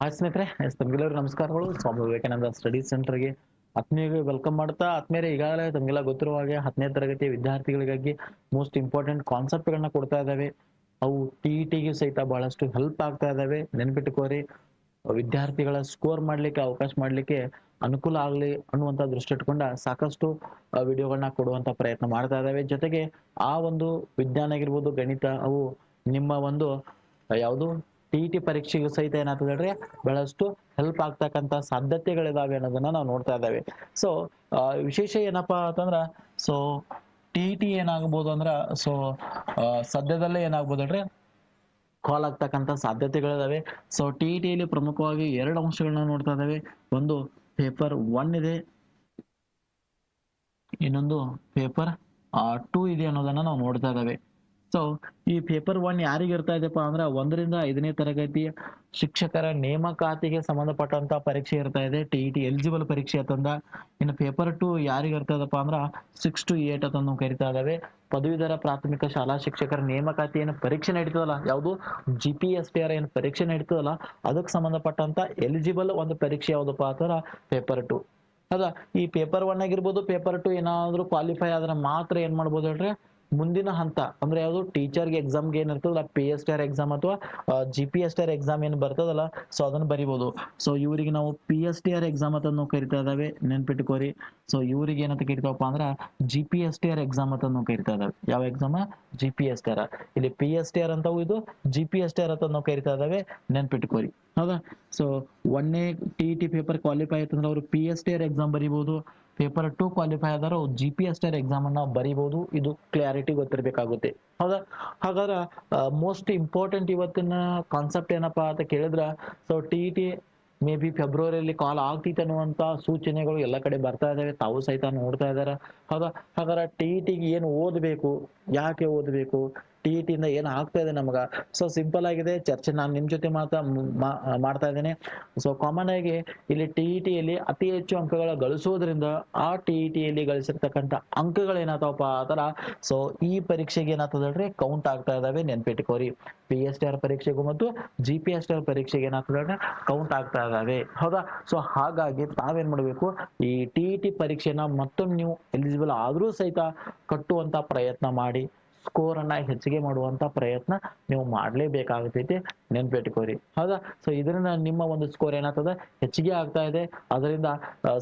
Hi ಸ್ನೇಹಿತರೆ S ನಮಸ್ಕಾರಗಳು. ಸ್ವಾಮಿ Vivekananda study ಸೆಂಟರ್ಗೆ ಆತ್ಮೀಯ ವೆಲ್ಕಮ್ ಮಾಡ್ತಾ, ಆತ್ಮೀಯರೇ ಈಗಾಗಲೇ ತಮಗೆಲ್ಲ ಗೊತ್ತಿರುವ ಹಾಗೆ ಹತ್ತನೇ ತರಗತಿ ವಿದ್ಯಾರ್ಥಿಗಳಿಗಾಗಿ ಮೋಸ್ಟ್ ಇಂಪಾರ್ಟೆಂಟ್ ಕಾನ್ಸೆಪ್ಟ್ಗಳನ್ನ ಕೊಡ್ತಾ ಇದ್ದಾವೆ. ಅವು ಟಿ ಟಿಗೆ ಸಹಿತ ಬಹಳಷ್ಟು ಹೆಲ್ಪ್ ಆಗ್ತಾ ಇದ್ದಾವೆ. ನೆನ್ಪಿಟ್ಕೋರಿ ವಿದ್ಯಾರ್ಥಿಗಳ ಸ್ಕೋರ್ ಮಾಡ್ಲಿಕ್ಕೆ, ಅವಕಾಶ ಮಾಡ್ಲಿಕ್ಕೆ ಅನುಕೂಲ ಆಗಲಿ ಅನ್ನುವಂತ ದೃಷ್ಟಿ ಇಟ್ಕೊಂಡ ಸಾಕಷ್ಟು ವಿಡಿಯೋಗಳನ್ನ ಕೊಡುವಂತ ಪ್ರಯತ್ನ ಮಾಡ್ತಾ ಇದ್ದಾವೆ. ಜೊತೆಗೆ ಆ ಒಂದು ವಿಜ್ಞಾನ ಆಗಿರ್ಬೋದು, ಗಣಿತ, ಅವು ನಿಮ್ಮ ಒಂದು ಯಾವುದು ಟಿ ಇ ಟಿ ಪರೀಕ್ಷೆಗೂ ಸಹಿತ ಏನಾಗ್ತದೆ ಹೇಳ್ರಿ? ಬಹಳಷ್ಟು ಹೆಲ್ಪ್ ಆಗ್ತಕ್ಕಂಥ ಸಾಧ್ಯತೆಗಳಿದಾವೆ ಅನ್ನೋದನ್ನ ನಾವು ನೋಡ್ತಾ ಇದ್ದೇವೆ. ಸೊ ವಿಶೇಷ ಏನಪ್ಪಾ ಅಂತಂದ್ರ ಸೊ ಟಿ ಇ ಟಿ ಏನಾಗ್ಬೋದು ಅಂದ್ರ ಸೊ ಸದ್ಯದಲ್ಲೇ ಏನಾಗ್ಬೋದು ಹೇಳ್ರಿ? ಕಾಲ್ ಆಗ್ತಕ್ಕಂಥ ಸಾಧ್ಯತೆಗಳಿದಾವೆ. ಸೊ ಟಿ ಇ ಟಿಯಲ್ಲಿ ಪ್ರಮುಖವಾಗಿ ಎರಡು ಅಂಶಗಳನ್ನ ನೋಡ್ತಾ ಇದ್ದಾವೆ. ಒಂದು ಪೇಪರ್ ಒನ್ ಇದೆ. ಇನ್ನೊಂದು ಪೇಪರ್ ಟೂ ಇದೆ ಅನ್ನೋದನ್ನ ನಾವು ನೋಡ್ತಾ ಇದ್ದಾವೆ. ಸೊ ಈ ಪೇಪರ್ ಒನ್ ಯಾರಿಗೆ ಇರ್ತಾ ಇದೆಪ್ಪ ಅಂದ್ರೆ ಒಂದರಿಂದ ಐದನೇ ತರಗತಿ ಶಿಕ್ಷಕರ ನೇಮಕಾತಿಗೆ ಸಂಬಂಧಪಟ್ಟಂತ ಪರೀಕ್ಷೆ ಇರ್ತಾ ಇದೆ. ಟಿ ಎಲಿಜಿಬಲ್ ಪರೀಕ್ಷೆ ಅಂತಂದ. ಇನ್ನು ಪೇಪರ್ ಟು ಯಾರಿಗೆ ಇರ್ತದಪ್ಪ ಅಂದ್ರ ಸಿಕ್ಸ್ ಟು ಏಟ್ ಅಂತ ಕರಿತಾ ಇದಾವೆ. ಪದವೀಧರ ಪ್ರಾಥಮಿಕ ಶಾಲಾ ಶಿಕ್ಷಕರ ನೇಮಕಾತಿ ಏನು ಪರೀಕ್ಷೆ ನಡೀತದಲ್ಲ. ಯಾವುದು? G P S T R ಏನು ಪರೀಕ್ಷೆ ನಡೀತದಲ್ಲ. ಅದಕ್ಕೆ ಸಂಬಂಧಪಟ್ಟಂತ ಎಲಿಜಿಬಲ್ ಒಂದು ಪರೀಕ್ಷೆ ಯಾವುದಪ್ಪ ಅಂತಂದ್ರ ಪೇಪರ್ ಟು ಅದ ಈ ಪೇಪರ್ ಒನ್ ಆಗಿರ್ಬೋದು ಪೇಪರ್ ಟು ಏನಾದ್ರೂ ಕ್ವಾಲಿಫೈ ಆದ್ರೆ ಮಾತ್ರ ಏನ್ ಮಾಡ್ಬೋದು ಹೇಳ್ರಿ? ಮುಂದಿನ ಹಂತ, ಅಂದ್ರೆ ಯಾವುದು ಟೀಚರ್ಗೆ ಎಕ್ಸಾಮ್ಗೆ ಏನಿರ್ತದಲ್ಲ P S T R exam ಅಥವಾ G P S T R exam ಏನು ಬರ್ತದಲ್ಲ ಸೊ ಅದನ್ನ ಬರಿಬೋದು. ಸೊ ಇವರಿಗೆ ನಾವು P S T R exam ಅಂತ ನಾವು ಕರಿತಾ ಇದಾವೆ ನೆನ್ಪಿಟ್ಕೋರಿ ಸೊ ಇವರಿಗೆ ಏನಂತ ಕರಿತಾವಪ್ಪ ಅಂದ್ರ G P S T R exam ಅಂತ ನಾವು ಕರಿತಾ ಇದಾವೆ. ಯಾವ exam G P S T R ಇಲ್ಲಿ ಪಿ ಎಸ್ ಟಿ ಆರ್ ಅಂತವು ಇದು G P S T R ಅಂತ ನಾವು ಕರಿತಾ ಇದಾವೆ ನೆನ್ಪಿಟ್ಕೋರಿ ಹೌದಾ? ಸೊ ಒಂದೇ ಟಿ ಟಿ ಪೇಪರ್ ಕ್ವಾಲಿಫೈ ಆಯ್ತಂದ್ರೆ ಅವರು P S T R exam ಬರಿಬೋದು. ಪೇಪರ್ ಟು ಕ್ವಾಲಿಫೈ ಆದರೂ G P S T exam ಅನ್ನ ಬರಿಬಹುದು ಇದು ಕ್ಲಾರಿಟಿ ಗೊತ್ತಿರಬೇಕಾಗುತ್ತೆ. ಹೌದಾ ಹಾಗಾದ್ರೆ ಮೋಸ್ಟ್ ಇಂಪಾರ್ಟೆಂಟ್ ಇವತ್ತಿನ ಕಾನ್ಸೆಪ್ಟ್ ಏನಪ್ಪಾ ಅಂತ ಕೇಳಿದ್ರೆ so T T may be ಫೆಬ್ರವರಿಯಲ್ಲಿ ಕಾಲ್ ಆಗ್ತೈತೆ ಅನ್ನುವಂತ ಸೂಚನೆಗಳು ಎಲ್ಲ ಕಡೆ ಬರ್ತಾ ಇದಾವೆ. ತಾವು ಸಹಿತ ನೋಡ್ತಾ ಇದಾರೆ. ಹೌದಾ ಹಾಗಾದ್ರೆ ಟಿ ಟಿಗೆ ಏನು ಓದಬೇಕು? ಯಾಕೆ ಓದಬೇಕು? ಟಿ ಇ ಟಿಯಿಂದ ಏನು ಆಗ್ತಾ ಇದೆ ನಮಗ? ಸೊ ಸಿಂಪಲ್ ಆಗಿದೆ. ಚರ್ಚೆ ನಾನು ನಿಮ್ಮ ಜೊತೆ ಮಾತ್ರ ಮಾಡ್ತಾ ಇದ್ದೇನೆ. ಸೊ ಕಾಮನ್ ಆಗಿ ಇಲ್ಲಿ ಟಿ ಇ ಟಿಯಲ್ಲಿ ಅತಿ ಹೆಚ್ಚು ಅಂಕಗಳ ಗಳಿಸೋದ್ರಿಂದ ಆ ಟಿ ಇ ಟಿಯಲ್ಲಿ ಗಳಿಸಿರ್ತಕ್ಕಂಥ ಅಂಕಗಳು ಏನಾಗ್ತಾವಪ್ಪ ಆತರ? ಸೊ ಈ ಪರೀಕ್ಷೆಗೆ ಏನಾಗ್ತದೆ ಕೌಂಟ್ ಆಗ್ತಾ ಇದಾವೆ ನೆನ್ಪಿಟ್ಕೋರಿ ಪಿ ಎಸ್ ಟಿ ಆರ್ ಪರೀಕ್ಷೆಗೂ ಮತ್ತು G P S T R ಪರೀಕ್ಷೆಗೆ ಏನಾಗ್ತದೆ ಕೌಂಟ್ ಆಗ್ತಾ ಇದಾವೆ. ಹೌದಾ? ಸೊ ಹಾಗಾಗಿ ತಾವೇನ್ ಮಾಡಬೇಕು? ಈ ಟಿ ಇ ಟಿ ಪರೀಕ್ಷೆನ ಮತ್ತೊಮ್ಮೆ ನೀವು ಎಲಿಜಿಬಲ್ ಆದರೂ ಸಹಿತ ಕಟ್ಟುವಂಥ ಪ್ರಯತ್ನ ಮಾಡಿ. ಸ್ಕೋರ್ ಅನ್ನ ಹೆಚ್ಚಿಗೆ ಮಾಡುವಂತ ಪ್ರಯತ್ನ ನೀವು ಮಾಡ್ಲೇಬೇಕಾಗತೈತಿ. ನೆನ್ಪಿಟ್ಕೋರಿ. ಹೌದಾ? ಸೊ ಇದರಿಂದ ನಿಮ್ಮ ಒಂದು ಸ್ಕೋರ್ ಏನಾಗ್ತದೆ? ಹೆಚ್ಚಿಗೆ ಆಗ್ತಾ ಇದೆ. ಅದರಿಂದ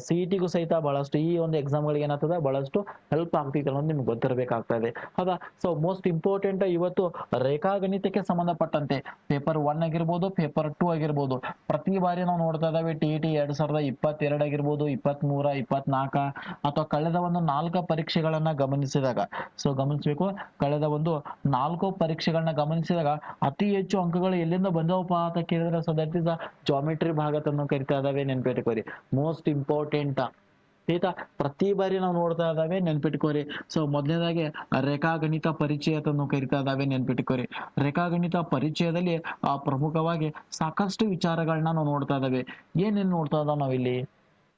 ಸಿ ಇ ಟಿಗೂ ಸಹಿತ ಬಹಳಷ್ಟು ಈ ಒಂದು ಎಕ್ಸಾಮ್ ಗಳಿಗೆ ಏನಾಗ್ತದೆ? ಬಹಳಷ್ಟು ಹೆಲ್ಪ್ ಆಗ್ತೈತೆ ಅನ್ನೋದು ನಿಮ್ಗೆ ಗೊತ್ತಿರಬೇಕಾಗ್ತಾ ಇದೆ. ಹೌದಾ? ಸೊ ಮೋಸ್ಟ್ ಇಂಪಾರ್ಟೆಂಟ್ ಇವತ್ತು ರೇಖಾಗಣಿತಕ್ಕೆ ಸಂಬಂಧಪಟ್ಟಂತೆ ಪೇಪರ್ ಒನ್ ಆಗಿರ್ಬೋದು ಪೇಪರ್ ಟೂ ಆಗಿರ್ಬೋದು, ಪ್ರತಿ ಬಾರಿ ನಾವು ನೋಡ್ತಾ ಇದಾವೆ ಟಿ ಟಿ ಎರಡ್ ಸಾವಿರದ ಇಪ್ಪತ್ತೆರಡು ಆಗಿರ್ಬೋದು ಇಪ್ಪತ್ತ್ ಮೂರ ಇಪ್ಪತ್ನಾಲ್ಕ, ಅಥವಾ ಕಳೆದ ಒಂದು ನಾಲ್ಕು ಪರೀಕ್ಷೆಗಳನ್ನ ಗಮನಿಸಿದಾಗ. ಸೊ ಗಮನಿಸಬೇಕು. ಒಂದು ನಾಲ್ಕು ಪರೀಕ್ಷೆಗಳನ್ನ ಗಮನಿಸಿದಾಗ ಅತಿ ಹೆಚ್ಚು ಅಂಕಗಳು ಎಲ್ಲಿಂದ ಬಂದವಪ್ಪ ಅಂತ ಕೇಳಿದ್ರೆ ಸೊ ದಟ್ ಇಸ್ ಜಾಮೆಟ್ರಿ ಭಾಗತನ್ನು ಕರಿತಾ ಇದಾವೆ ನೆನ್ಪಿಟ್ಕೋರಿ ಮೋಸ್ಟ್ ಇಂಪಾರ್ಟೆಂಟ್ ಆಯ್ತಾ? ಪ್ರತಿ ಬಾರಿ ನಾವು ನೋಡ್ತಾ ಇದಾವೆ ನೆನ್ಪಿಟ್ಕೋರಿ ಸೊ ಮೊದಲನೇದಾಗಿ ರೇಖಾಗಣಿತ ಪರಿಚಯ ಅಂತ ನಾವು ಕರಿತಾ ಇದಾವೆ ನೆನ್ಪಿಟ್ಕೋರಿ ರೇಖಾಗಣಿತ ಪರಿಚಯದಲ್ಲಿ, ಆ, ಪ್ರಮುಖವಾಗಿ ಸಾಕಷ್ಟು ವಿಚಾರಗಳನ್ನ ನಾವು ನೋಡ್ತಾ ಇದಾವೆ ಏನೇನ್ ನೋಡ್ತಾ ಇದಾವೆ ನಾವಿಲ್ಲಿ?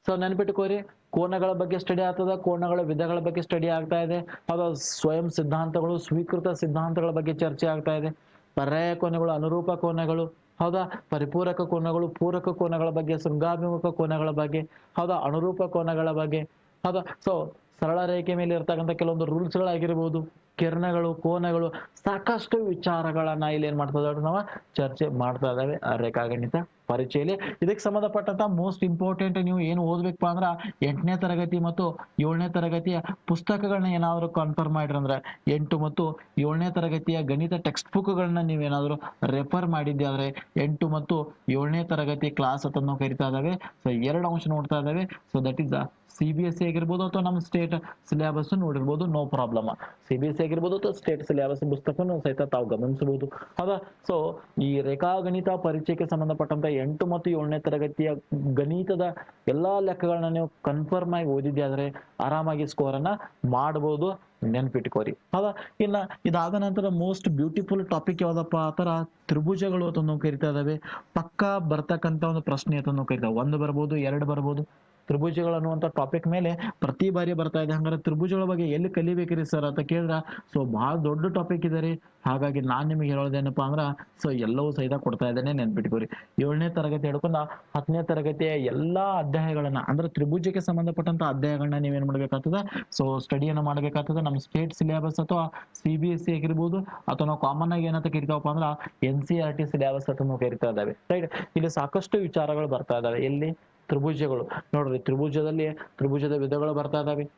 ಸೊ ನೆನ್ಪಿಟ್ಕೋರಿ ಕೋನಗಳ ಬಗ್ಗೆ ಸ್ಟಡಿ ಆಗ್ತದ, ಕೋನಗಳ ವಿಧಗಳ ಬಗ್ಗೆ ಸ್ಟಡಿ ಆಗ್ತಾ ಇದೆ. ಅದು ಸ್ವಯಂ ಸಿದ್ಧಾಂತಗಳು, ಸ್ವೀಕೃತ ಸಿದ್ಧಾಂತಗಳ ಬಗ್ಗೆ ಚರ್ಚೆ ಆಗ್ತಾ ಇದೆ. ಪರ್ಯಾಯ ಕೋನಗಳು, ಅನುರೂಪ ಕೋನಗಳು, ಹೌದಾ? ಪರಿಪೂರಕ ಕೋನಗಳು, ಪೂರಕ ಕೋನಗಳ ಬಗ್ಗೆ ಶೃಂಗಾಭಿಮುಖ ಕೋನಗಳ ಬಗ್ಗೆ, ಹೌದಾ? ಅನುರೂಪ ಕೋನಗಳ ಬಗ್ಗೆ, ಹೌದಾ? ಸೊ ಸರಳ ರೇಖೆ ಮೇಲೆ ಇರ್ತಕ್ಕಂಥ ಕೆಲವೊಂದು ರೂಲ್ಸ್ಗಳಾಗಿರ್ಬೋದು, ಕಿರಣಗಳು, ಕೋನಗಳು, ಸಾಕಷ್ಟು ವಿಚಾರಗಳನ್ನ ಇಲ್ಲಿ ಏನ್ ಮಾಡ್ತಾ ಇದ್ದಾವೆ ನಾವು ಚರ್ಚೆ ಮಾಡ್ತಾ ಇದ್ದಾವೆ. ರೇಖಾಗಣಿತ ಪರಿಚಯಲ್ಲಿ ಇದಕ್ಕೆ ಸಂಬಂಧಪಟ್ಟಂತ ಮೋಸ್ಟ್ ಇಂಪಾರ್ಟೆಂಟ್ ನೀವು ಏನು ಓದ್ಬೇಕಪ್ಪ ಅಂದ್ರ ಎಂಟನೇ ತರಗತಿ ಮತ್ತು ಏಳನೇ ತರಗತಿಯ ಪುಸ್ತಕಗಳನ್ನ ಏನಾದ್ರು ಕನ್ಫರ್ಮ್ ಮಾಡ್ರಿ ಅಂದ್ರೆ ಎಂಟು ಮತ್ತು ಏಳನೇ ತರಗತಿಯ ಗಣಿತ ಟೆಕ್ಸ್ಟ್ ಬುಕ್ಗಳನ್ನ ನೀವೇನಾದ್ರು ರೆಫರ್ ಮಾಡಿದ್ದೆ ಆದ್ರೆ ಎಂಟು ಮತ್ತು ಏಳನೇ ತರಗತಿ ಕ್ಲಾಸ್ ಅಂತ ಕರಿತಾ ಇದಾವೆ ಸೊ ಎರಡು ಅಂಶ ನೋಡ್ತಾ ಇದ್ದಾವೆ. So that is C B S C ಆಗಿರ್ಬೋದು ಅಥವಾ ನಮ್ಮ ಸ್ಟೇಟ್ ಸಿಲೆಬಸ್ ನೋಡಿರ್ಬೋದು no problem C B S C ಆಗಿರ್ಬೋದು ಅಥವಾ ಸ್ಟೇಟ್ ಸಿಲೆಬಸ್ ಪುಸ್ತಕನೂ ಸಹಿತ ತಾವು ಗಮನಿಸಬಹುದು. ಹೌದಾ? ಸೊ ಈ ರೇಖಾ ಗಣಿತ ಪರಿಚಯಕ್ಕೆ ಸಂಬಂಧಪಟ್ಟಂತ ಎಂಟು ಮತ್ತು ಏಳನೇ ತರಗತಿಯ ಗಣಿತದ ಎಲ್ಲಾ ಲೆಕ್ಕಗಳನ್ನ ನೀವು ಕನ್ಫರ್ಮ್ ಆಗಿ ಓದಿದ್ದೆ ಆದ್ರೆ ಆರಾಮಾಗಿ ಸ್ಕೋರ್ ಅನ್ನ ಮಾಡಬಹುದು ನೆನ್ಪಿಟ್ಕೋರಿ. ಹೌದಾ? ಇನ್ನ ಇದಾದ ನಂತರ ಮೋಸ್ಟ್ ಬ್ಯೂಟಿಫುಲ್ ಟಾಪಿಕ್ ಯಾವ್ದಪ್ಪ? ಆತರ ತ್ರಿಭುಜಗಳು ಅಂತ ಕರಿತಾ ಇದಾವೆ. ಪಕ್ಕಾ ಬರ್ತಕ್ಕಂತ ಒಂದು ಪ್ರಶ್ನೆ ಅಂತ ಕರಿತಾವೆ. ಒಂದು ಬರ್ಬೋದು, ಎರಡು ಬರ್ಬೋದು. ತ್ರಿಭುಜಗಳು ಅನ್ನುವಂಥ ಟಾಪಿಕ್ ಮೇಲೆ ಪ್ರತಿ ಬಾರಿ ಬರ್ತಾ ಇದೆ. ಹಂಗಾರೆ ತ್ರಿಭುಜಗಳ ಬಗ್ಗೆ ಎಲ್ಲಿ ಕಲಿಬೇಕ್ರಿ ಸರ್ ಅಂತ ಕೇಳಿದ್ರ? ಸೊ ಬಹಳ ದೊಡ್ಡ ಟಾಪಿಕ್ ಇದೆ ರೀ. ಹಾಗಾಗಿ ನಾನ್ ನಿಮಗೆ ಹೇಳೋದೇನಪ್ಪ ಅಂದ್ರ ಸೊ ಎಲ್ಲವೂ ಸಹಿತ ಕೊಡ್ತಾ ಇದ್ದೇನೆ, ನೆನ್ಪಿಟ್ಕೋರಿ. ಏಳನೇ ತರಗತಿ ಹಿಡ್ಕೊಂಡ ಹತ್ತನೇ ತರಗತಿಯ ಎಲ್ಲಾ ಅಧ್ಯಾಯಗಳನ್ನ, ಅಂದ್ರೆ ತ್ರಿಭುಜಕ್ಕೆ ಸಂಬಂಧಪಟ್ಟಂತ ಅಧ್ಯಾಯಗಳನ್ನ ನೀವೇನ್ ಮಾಡ್ಬೇಕಾಗ್ತದ? ಸೊ ಸ್ಟಡಿಯನ್ನ ಮಾಡ್ಬೇಕಾಗ್ತದ. ನಮ್ಮ ಸ್ಟೇಟ್ ಸಿಲೆಬಸ್ ಅಥವಾ ಸಿ ಬಿ ಎಸ್ ಸಿ ಆಗಿರ್ಬೋದು, ಅಥವಾ ನಾವು ಕಾಮನ್ ಆಗಿ ಏನಂತ ಕರಿತಾವಪ್ಪ ಅಂದ್ರ N C R T syllabus ಅಂತ ಕರಿತಾ ಇದ್ದಾವೆ. ರೈಟ್ ಇಲ್ಲಿ ಸಾಕಷ್ಟು ವಿಚಾರಗಳು ಬರ್ತಾ ಇದಾವೆ ಎಲ್ಲಿ? ತ್ರಿಭುಜಗಳು. ನೋಡ್ರಿ, ತ್ರಿಭುಜದಲ್ಲಿ ತ್ರಿಭುಜದ ವಿಧಗಳು ಬರ್ತಾ ಇದಾವೆ.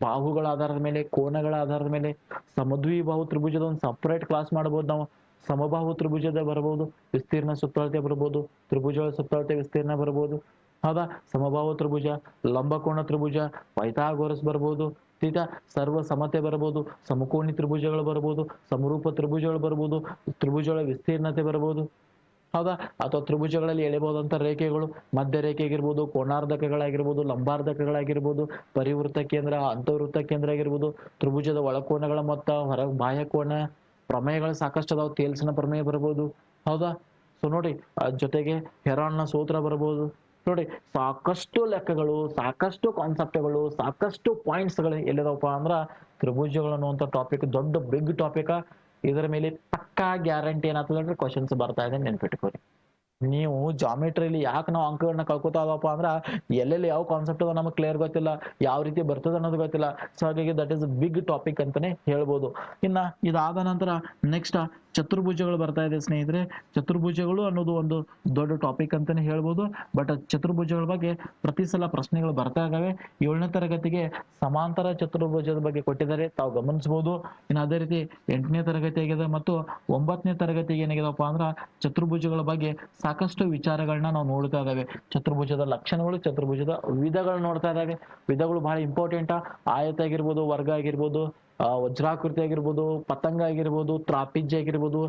ಬಾಹುಗಳ ಆಧಾರದ ಮೇಲೆ, ಕೋನಗಳ ಆಧಾರದ ಮೇಲೆ ಸಮದ್ವಿ ಬಾಹು ತ್ರಿಭುಜದ ಒಂದು ಸಪರೇಟ್ ಕ್ಲಾಸ್ ಮಾಡಬಹುದು ನಾವು. ಸಮಬಾಹು ತ್ರಿಭುಜದ ಬರಬಹುದು ವಿಸ್ತೀರ್ಣ ಸುತ್ತಳತೆ ಬರಬಹುದು ತ್ರಿಭುಜಗಳ ಸುತ್ತಳತೆ ವಿಸ್ತೀರ್ಣ ಬರಬಹುದು ಹೌದಾ? ಸಮಬಾಹು ತ್ರಿಭುಜ ಲಂಬಕೋಣ ತ್ರಿಭುಜ, ಪೈಥಾಗೋರಸ್ ಬರಬಹುದು ತೀಟಾ ಸರ್ವ ಸಮತೆ ಬರಬಹುದು ಸಮಕೋಣಿ ತ್ರಿಭುಜಗಳು ಬರಬಹುದು ಸಮರೂಪ ತ್ರಿಭುಜಗಳು ಬರಬಹುದು ತ್ರಿಭುಜಗಳ ವಿಸ್ತೀರ್ಣತೆ ಬರಬಹುದು ಹೌದಾ? ಅಥವಾ ತ್ರಿಭುಜಗಳಲ್ಲಿ ಎಳೆಬಹುದಂತ ರೇಖೆಗಳು, ಮಧ್ಯ ರೇಖೆ ಆಗಿರ್ಬೋದು ಕೋಣಾರ್ಧಕಗಳಾಗಿರ್ಬೋದು, ಲಂಬಾರ್ಧಕಗಳಾಗಿರ್ಬೋದು, ಪರಿವೃತ್ತ ಕೇಂದ್ರ ಅಂತವೃತ್ತ ಕೇಂದ್ರ ಆಗಿರ್ಬೋದು, ತ್ರಿಭುಜದ ಒಳಕೋಣಗಳ ಮೊತ್ತ, ಹೊರ ಬಾಹ್ಯಕೋಣ, ಪ್ರಮೇಯಗಳು ಸಾಕಷ್ಟು ಅದಾವ, ತೇಲ್ಸಿನ ಪ್ರಮೇಯ ಬರ್ಬೋದು. ಹೌದಾ? ಸೊ ನೋಡಿ ಜೊತೆಗೆ ಹೆರಾಣ್ನ ಸೂತ್ರ ಬರ್ಬೋದು. ನೋಡಿ, ಸಾಕಷ್ಟು ಲೆಕ್ಕಗಳು, ಸಾಕಷ್ಟು ಕಾನ್ಸೆಪ್ಟ್ಗಳು ಸಾಕಷ್ಟು ಪಾಯಿಂಟ್ಸ್ಗಳು ಎಲ್ಲಿದಾವಪ್ಪ ಅಂದ್ರ, ತ್ರಿಭುಜಗಳು ಅನ್ನುವಂಥ ಟಾಪಿಕ್ ದೊಡ್ಡ ಬಿಗ್ ಟಾಪಿಕ್ ಇದರ ಮೇಲೆ ಪಕ್ಕಾ ಗ್ಯಾರಂಟಿ ಏನಾಗ್ತದೆ ಅಂದ್ರೆ ಕ್ವಶನ್ಸ್ ಬರ್ತಾ ಇದೆ ನೆನ್ಪಿಟ್ಕೋರಿ ನೀವು ಜಾಮೆಟ್ರಿಲಿ ಯಾಕೆ ನಾವು ಅಂಕಗಳನ್ನ ಕಳ್ಕೊತಾ ಇದಪ್ಪ ಅಂದ್ರೆ ಎಲ್ಲೆಲ್ಲಿ ಯಾವ ಕಾನ್ಸೆಪ್ಟ್ ಅದ ನಮಗೆ ಕ್ಲಿಯರ್ ಗೊತ್ತಿಲ್ಲ, ಯಾವ ರೀತಿ ಬರ್ತದೆ ಅನ್ನೋದು ಗೊತ್ತಿಲ್ಲ. ಸೊ ಹಾಗಾಗಿ ದಟ್ ಇಸ್ ಬಿಗ್ ಟಾಪಿಕ್ ಅಂತಾನೆ ಹೇಳ್ಬೋದು. ಇನ್ನ ಇದಾದ ನಂತರ ನೆಕ್ಸ್ಟ್ ಚತುರ್ಭುಜಗಳು ಬರ್ತಾ ಇದೆ ಸ್ನೇಹಿತರೆ. ಚತುರ್ಭುಜಗಳು ಅನ್ನೋದು ಒಂದು ದೊಡ್ಡ ಟಾಪಿಕ್ ಅಂತಾನೆ ಹೇಳ್ಬೋದು. ಬಟ್ ಚತುರ್ಭುಜಗಳ ಬಗ್ಗೆ ಪ್ರತಿ ಸಲ ಪ್ರಶ್ನೆಗಳು ಬರ್ತಾ ಇದ್ದಾವೆ ಏಳನೇ ತರಗತಿಗೆ ಸಮಾಂತರ ಚತುರ್ಭುಜದ ಬಗ್ಗೆ ಕೊಟ್ಟಿದ್ದಾರೆ. ತಾವು ಗಮನಿಸಬಹುದು. ಇನ್ನು ಅದೇ ರೀತಿ ಎಂಟನೇ ತರಗತಿ ಆಗಿದೆ ಮತ್ತು ಒಂಬತ್ತನೇ ತರಗತಿಗೆ ಏನಾಗಿದೆಪ್ಪ ಅಂದ್ರ ಚತುರ್ಭುಜಗಳ ಬಗ್ಗೆ ಸಾಕಷ್ಟು ವಿಚಾರಗಳನ್ನ ನಾವು ನೋಡ್ತಾ ಇದ್ದಾವೆ ಚತುರ್ಭುಜದ ಲಕ್ಷಣಗಳು, ಚತುರ್ಭುಜದ ವಿಧಗಳು ನೋಡ್ತಾ ಇದ್ದಾವೆ ವಿಧಗಳು ಬಹಳ ಇಂಪಾರ್ಟೆಂಟ್ ಆಯತ ಆಗಿರ್ಬೋದು, ವರ್ಗ ಆಗಿರ್ಬೋದು ವಜ್ರಾಕೃತಿ ಆಗಿರ್ಬೋದು ಪತಂಗ ಆಗಿರ್ಬೋದು ತ್ರಾಪಿಜ್ಯ ಆಗಿರ್ಬೋದು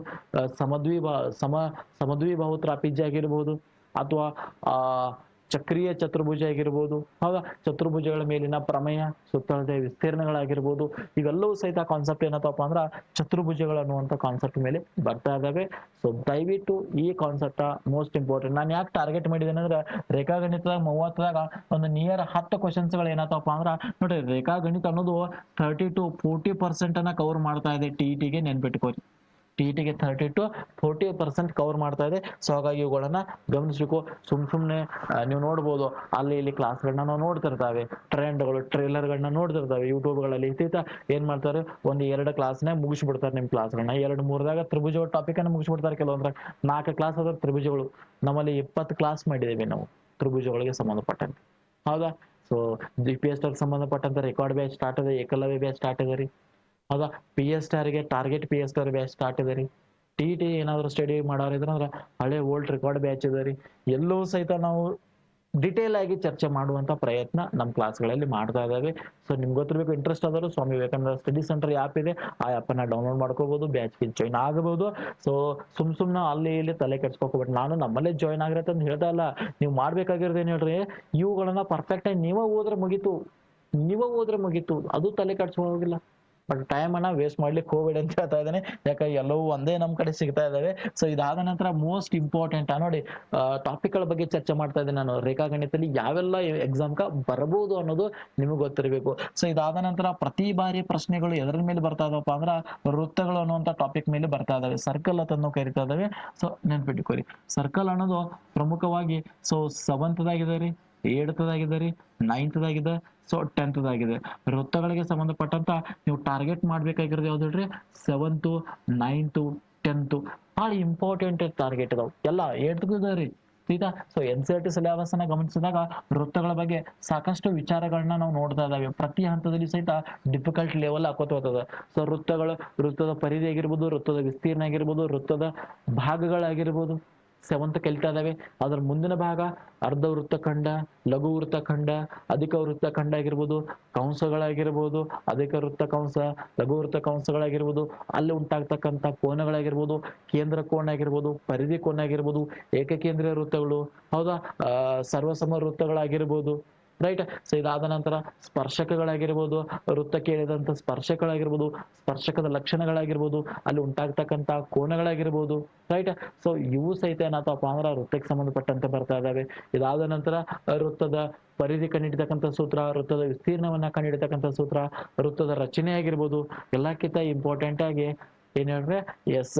ಸಮದ್ವಿ ಸಮ ಸಮದ್ವಿ ಬಾಹು ತ್ರಾಪಿಜ್ಯ ಆಗಿರ್ಬೋದು ಅಥವಾ ಆ ಚಕ್ರೀಯ ಚತುರ್ಭುಜ ಆಗಿರ್ಬೋದು, ಹೌದಾ? ಚತುರ್ಭುಜಗಳ ಮೇಲಿನ ಪ್ರಮೇಯ, ಸುತ್ತಳತೆ, ವಿಸ್ತೀರ್ಣಗಳಾಗಿರ್ಬೋದು, ಇವೆಲ್ಲವೂ ಸಹಿತ ಕಾನ್ಸೆಪ್ಟ್ ಏನತ್ತಪ್ಪ ಅಂದ್ರ ಚತುರ್ಭುಜಗಳು ಅನ್ನುವಂಥ ಕಾನ್ಸೆಪ್ಟ್ ಮೇಲೆ ಬರ್ತಾ ಇದ್ದಾವೆ ಸೊ ದಯವಿಟ್ಟು ಈ ಕಾನ್ಸೆಪ್ಟ್ ಮೋಸ್ಟ್ ಇಂಪಾರ್ಟೆಂಟ್ ನಾನು ಯಾಕೆ ಟಾರ್ಗೆಟ್ ಮಾಡಿದ್ದೇನೆ ಅಂದ್ರೆ, ರೇಖಾಗಣಿತದಾಗ ಮೂವತ್ತದಾಗ ಒಂದು ನಿಯರ್ ಹತ್ತು ಕ್ವಶನ್ಸ್ಗಳು ಏನತ್ತಪ್ಪ ಅಂದ್ರ, ನೋಡ್ರಿ ರೇಖಾಗಣಿತ ಅನ್ನೋದು ಥರ್ಟಿ ಟು ಫೋರ್ಟಿ ಪರ್ಸೆಂಟ್ ಅನ್ನ ಕವರ್ ಮಾಡ್ತಾ ಇದೆ ಟಿ ಟಿಗೆ ನೆನ್ಪಿಟ್ಕೋರಿ ಟಿ ಟಿಗೆ thirty to forty percent cover ಮಾಡ್ತಾ ಇದೆ. ಸೊ ಹಾಗಾಗಿ ಇವುಗಳನ್ನ ಗಮನಿಸಬೇಕು. ಸುಮ್ ಸುಮ್ನೆ ನೀವು ನೋಡ್ಬೋದು, ಅಲ್ಲಿ ಇಲ್ಲಿ ಕ್ಲಾಸ್ಗಳನ್ನ ನಾವು ನೋಡ್ತಿರ್ತಾವೆ. ಟ್ರೆಂಡ್ಗಳು ಟ್ರೇಲರ್ಗಳನ್ನ ನೋಡ್ತಿರ್ತಾವೆ. ಯೂಟ್ಯೂಬ್ಗಳಲ್ಲಿ ಇತ್ತೀತ ಏನ್ ಮಾಡ್ತಾರೆ, ಒಂದು ಎರಡು ಕ್ಲಾಸ್ನೇ ಮುಗಿಸ್ಬಿಡ್ತಾರೆ ನಿಮ್ಮ ಕ್ಲಾಸ್ಗಳನ್ನ ಎರಡು, ಮೂರದಾಗ ತ್ರಿಭುಜ ಟಾಪಿಕ್ ಅನ್ನ ಮುಗಿಸ್ಬಿಡ್ತಾರೆ ಕೆಲವೊಂದ್ರ ನಾಲ್ಕು ಕ್ಲಾಸ್ ಆದ್ರೆ ತ್ರಿಭುಜಗಳು. ನಮ್ಮಲ್ಲಿ ಇಪ್ಪತ್ತು ಕ್ಲಾಸ್ ಮಾಡಿದ್ದೇವೆ ನಾವು, ತ್ರಿಭುಜಗಳಿಗೆ ಸಂಬಂಧಪಟ್ಟಂತೆ ಹೌದಾ? ಸೊ ಜಿ ಪಿ ಎಸ್ ಸಂಬಂಧಪಟ್ಟಂತ ರೆಕಾರ್ಡ್ ಬ್ಯಾಚ್ ಸ್ಟಾರ್ಟ್ ಅದ, ಏಕಲವ್ಯ ಬ್ಯಾಚ್ ಸ್ಟಾರ್ಟ್ ಅದ ರೀ. ಹೌದಾ ಪಿ ಎಸ್ಗೆ ಟಾರ್ಗೆಟ್ ಪಿ ಎಸ್ ಟಾರ್ ಬ್ಯಾಚ್ ಸ್ಟಾರ್ಟ್ ಇದೆ ರೀ. ಟಿ ಟಿ ಏನಾದ್ರು ಸ್ಟಡಿ ಮಾಡೋರು ಅಂದ್ರೆ ಹಳೆ ಓಲ್ಡ್ ರೆಕಾರ್ಡ್ ಬ್ಯಾಚ್ ಇದೆ ರೀ. ಎಲ್ಲೂ ಸಹಿತ ನಾವು ಡಿಟೇಲ್ ಆಗಿ ಚರ್ಚೆ ಮಾಡುವಂತ ಪ್ರಯತ್ನ ನಮ್ಮ ಕ್ಲಾಸ್ಗಳಲ್ಲಿ ಮಾಡ್ತಾ ಇದ್ದಾವೆ. ಸೊ ನಿಮ್ಗೆ ಗೊತ್ತಿರಬೇಕು ಇಂಟ್ರೆಸ್ಟ್ ಆದರೂ Swami Vivekananda study centre app ಇದೆ. ಆ ಆ್ಯಪನ್ನು ಡೌನ್ಲೋಡ್ ಮಾಡ್ಕೋಬಹುದು ಬ್ಯಾಚ್ಗೆ ಜಾಯ್ನ್ ಆಗಬಹುದು ಸೊ ಸುಮ್ ಸುಮ್ಮನೆ ಅಲ್ಲಿ ಇಲ್ಲಿ ತಲೆ ಕೆಡ್ಸ್ಕೊಬೇಕು ನಾನು ನಮ್ಮಲ್ಲೇ ಜಾಯ್ನ್ ಆಗಿರತ್ತೆ ಅಂತ ಹೇಳ್ತಾ ಇಲ್ಲ ನೀವು ಮಾಡಬೇಕಾಗಿರೋದೇ ಹೇಳ್ರಿ? ಇವುಗಳನ್ನ ಪರ್ಫೆಕ್ಟ್ ಆಗಿ ನೀವೇ ಹೋದ್ರೆ ಮುಗೀತು. ನೀವೇ ಹೋದ್ರೆ ಮುಗೀತು. ಅದು ತಲೆ ಕೆಡ್ಸ್ಕೊಳ್ಳೋಗಿಲ್ಲ ಬಟ್ ಟೈಮ್ ಅನ್ನ ವೇಸ್ಟ್ ಮಾಡ್ಲಿಕ್ಕೆ ಹೋಗ್ಬೇಡಿ ಅಂತ ಹೇಳ್ತಾ ಇದ್ದೇನೆ. ಯಾಕಂದ್ರೆ ಎಲ್ಲವೂ ಒಂದೇ ನಮ್ ಕಡೆ ಸಿಗ್ತಾ ಇದಾವೆ ಸೊ ಇದಾದ ನಂತರ ಮೋಸ್ಟ್ ಇಂಪಾರ್ಟೆಂಟ್ ನೋಡಿ ಟಾಪಿಕ್ಗಳ ಬಗ್ಗೆ ಚರ್ಚೆ ಮಾಡ್ತಾ ಇದ್ದೇನೆ ನಾನು. ರೇಖಾಗಣಿತದಲ್ಲಿ ಯಾವೆಲ್ಲ ಎಕ್ಸಾಮ್ ಕ ಬರಬಹುದು ಅನ್ನೋದು ನಿಮಗೆ ಗೊತ್ತಿರಬೇಕು. ಸೊ ಇದಾದ ನಂತರ ಪ್ರತಿ ಬಾರಿ ಪ್ರಶ್ನೆಗಳು ಎದರ ಮೇಲೆ ಬರ್ತಾ ಇದಾವಪ್ಪ ಅಂದ್ರ ವೃತ್ತಗಳು ಅನ್ನುವಂತ ಟಾಪಿಕ್ ಮೇಲೆ ಬರ್ತಾ ಇದಾವೆ. ಸರ್ಕಲ್ ಅಂತ ಕರಿತಾ ಇದಾವೆ. ಸೊ ನೆನ್ಪಿಟ್ಕೋರಿ. ಸರ್ಕಲ್ ಅನ್ನೋದು ಪ್ರಮುಖವಾಗಿ ಸೊ ಸವಂತದಾಗಿದೆ ರೀ ಏಳ್ತದಾಗಿದೆ ರೀ ನೈನ್ತ್ದಾಗಿದೆ ಸೊ ಟೆಂತ್ದಾಗಿದೆ ವೃತ್ತಗಳಿಗೆ ಸಂಬಂಧಪಟ್ಟಂತ ನೀವು ಟಾರ್ಗೆಟ್ ಮಾಡ್ಬೇಕಾಗಿರೋದು ಯಾವ್ದು ಹೇಳ್ರಿ? ಸೆವೆಂತು ನೈನ್ತು ಟೆಂತು ಭಾಳ ಇಂಪಾರ್ಟೆಂಟ್ ಟಾರ್ಗೆಟ್ ಇದಾವೆ. ಎಲ್ಲ ಏಟ್ತದ ರೀ ಆಯ್ತಾ so N C R T syllabus ಅನ್ನ ಗಮನಿಸಿದಾಗ ವೃತ್ತಗಳ ಬಗ್ಗೆ ಸಾಕಷ್ಟು ವಿಚಾರಗಳನ್ನ ನಾವು ನೋಡ್ತಾ ಇದಾವೆ. ಪ್ರತಿ ಹಂತದಲ್ಲಿ ಸಹಿತ ಡಿಫಿಕಲ್ಟ್ ಲೆವೆಲ್ ಹಾಕೋತ ಹೋಗ್ತದ. ಸೊ ವೃತ್ತಗಳು ವೃತ್ತದ ಪರಿಧಿ ಆಗಿರ್ಬೋದು ವೃತ್ತದ ವಿಸ್ತೀರ್ಣ ಆಗಿರ್ಬೋದು, ವೃತ್ತದ ಭಾಗಗಳಾಗಿರ್ಬೋದು. ಸೆವೆಂತ್ ಕಲಿತಾ ಇದಾವೆ ಅದ್ರ ಮುಂದಿನ ಭಾಗ ಅರ್ಧ ವೃತ್ತಖಂಡ, ಲಘು ವೃತ್ತಖಂಡ, ಅಧಿಕ ವೃತ್ತಖಂಡ ಆಗಿರ್ಬೋದು, ಕಂಸಗಳಾಗಿರ್ಬೋದು, ಅಧಿಕ ವೃತ್ತ ಕಂಸ ಲಘು ವೃತ್ತ ಕಂಸಗಳಾಗಿರ್ಬೋದು ಅಲ್ಲಿ ಉಂಟಾಗ್ತಕ್ಕಂಥ ಕೋನಗಳಾಗಿರ್ಬೋದು, ಕೇಂದ್ರ ಕೋಣ ಆಗಿರ್ಬೋದು, ಪರಿಧಿ ಕೋನ ಆಗಿರ್ಬೋದು, ಏಕಕೇಂದ್ರೀಯ ವೃತ್ತಗಳು, ಹೌದಾ? ಸರ್ವಸಮ ವೃತ್ತಗಳಾಗಿರ್ಬೋದು. ರೈಟ್ ಸೊ ಇದಾದ ನಂತರ ಸ್ಪರ್ಶಕಗಳಾಗಿರ್ಬೋದು ವೃತ್ತಕ್ಕೆ ಕೇಳಿದಂಥ ಸ್ಪರ್ಶಕಗಳಾಗಿರ್ಬೋದು, ಸ್ಪರ್ಶಕದ ಲಕ್ಷಣಗಳಾಗಿರ್ಬೋದು, ಅಲ್ಲಿ ಉಂಟಾಗ್ತಕ್ಕಂಥ ಕೋನಗಳಾಗಿರ್ಬೋದು ರೈಟ್ ಸೊ ಇವು ಸಹಿತ ಏನಾಗ್ತಪ್ಪ ಅಂದ್ರೆ ವೃತ್ತಕ್ಕೆ ಸಂಬಂಧಪಟ್ಟಂತೆ ಬರ್ತಾ ಇದ್ದಾವೆ ಇದಾದ ನಂತರ ವೃತ್ತದ ಪರಿಧಿ ಕಂಡಿಡ್ತಕ್ಕಂಥ ಸೂತ್ರ, ವೃತ್ತದ ವಿಸ್ತೀರ್ಣವನ್ನ ಕಂಡಿಡ್ತಕ್ಕಂಥ ಸೂತ್ರ, ವೃತ್ತದ ರಚನೆ ಆಗಿರ್ಬೋದು, ಎಲ್ಲಕ್ಕಿಂತ ಇಂಪಾರ್ಟೆಂಟ್ ಆಗಿ ಏನ್ ಹೇಳಿದ್ರೆ ಎಸ್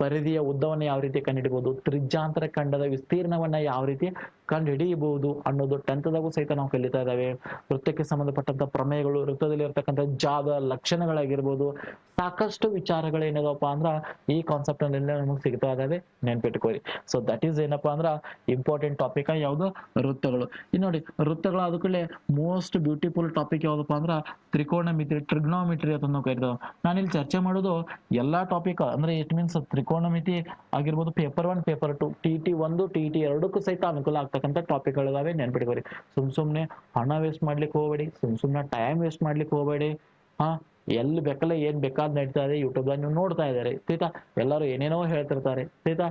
ಪರಿಧಿಯ ಉದ್ದವನ್ನ ಯಾವ ರೀತಿ ಕಂಡಿಡಬಹುದು ತ್ರಿಜ್ಯಾಂತರ ಖಂಡದ ವಿಸ್ತೀರ್ಣವನ್ನ ಯಾವ ರೀತಿ ಕಂಡುಹಿಡಿಯಬಹುದು ಅನ್ನೋದು ಟೆಂತ್ದಾಗೂ ಸಹಿತ ನಾವು ಕಲಿತಾ ಇದ್ದಾವೆ. ವೃತ್ತಕ್ಕೆ ಸಂಬಂಧಪಟ್ಟಂತ ಪ್ರಮೇಯಗಳು, ವೃತ್ತದಲ್ಲಿ ಇರ್ತಕ್ಕಂಥ ಜಾದ ಲಕ್ಷಣಗಳಾಗಿರ್ಬೋದು, ಸಾಕಷ್ಟು ವಿಚಾರಗಳು ಏನಿದಾವಪ್ಪ ಅಂದ್ರ ಈ ಕಾನ್ಸೆಪ್ಟ್ ಅಲ್ಲಿ ನಮಗೆ ಸಿಗ್ತಾ ಇದಾವೆ ನೆನ್ಪಿಟ್ಕೋರಿ ಸೊ ದಟ್ ಈಸ್ ಏನಪ್ಪಾ ಅಂದ್ರ ಇಂಪಾರ್ಟೆಂಟ್ ಟಾಪಿಕ್ ಯಾವುದು? ವೃತ್ತಗಳು. ಇನ್ನು ನೋಡಿ ವೃತ್ತಗಳು ಅದಕ್ಕೆ ಮೋಸ್ಟ್ ಬ್ಯೂಟಿಫುಲ್ ಟಾಪಿಕ್ ಯಾವ್ದಪ್ಪ ಅಂದ್ರ ತ್ರಿಕೋಣಮಿತಿ ಟ್ರಿಗ್ನೋಮಿಟ್ರಿ ಅಂತ ನಾವು ಕರಿತಾವ. ನಾನಿಲ್ಲಿ ಚರ್ಚೆ ಮಾಡೋದು ಎಲ್ಲಾ ಟಾಪಿಕ್ ಅಂದ್ರೆ ಇಟ್ ಮೀನ್ಸ್ ತ್ರಿಕೋಣಮಿತಿ ಆಗಿರ್ಬೋದು paper one paper two T T ಒಂದು ಟಿ ಟಿ ಎರಡಕ್ಕೂ ಸಹಿತ ಅನುಕೂಲ ಆಗ್ತಕ್ಕಂಥ ಟಾಪಿಕ್ಗಳಿದಾವೆ ನೆನ್ಪಿಟ್ಕೋರಿ ಸುಮ್ ಸುಮ್ನೆ ಹಣ ವೇಸ್ಟ್ ಮಾಡ್ಲಿಕ್ಕೆ ಹೋಗಬೇಡಿ, ಸುಮ್ ಸುಮ್ನೆ ಟೈಮ್ ವೇಸ್ಟ್ ಮಾಡ್ಲಿಕ್ಕೆ ಹೋಗಬೇಡಿ. ಹಾ ಎಲ್ಲಿ ಬೇಕಲ್ಲ ಏನ್ ಬೇಕಾದ್ ನಡೀತಾ ಇದೆ ಯೂಟ್ಯೂಬ್ ನೀವು ನೋಡ್ತಾ ಇದ್ದಾರೆ. ಸೀತಾ ಎಲ್ಲರೂ ಏನೇನೋ ಹೇಳ್ತಿರ್ತಾರೆ. ಸೀತಾ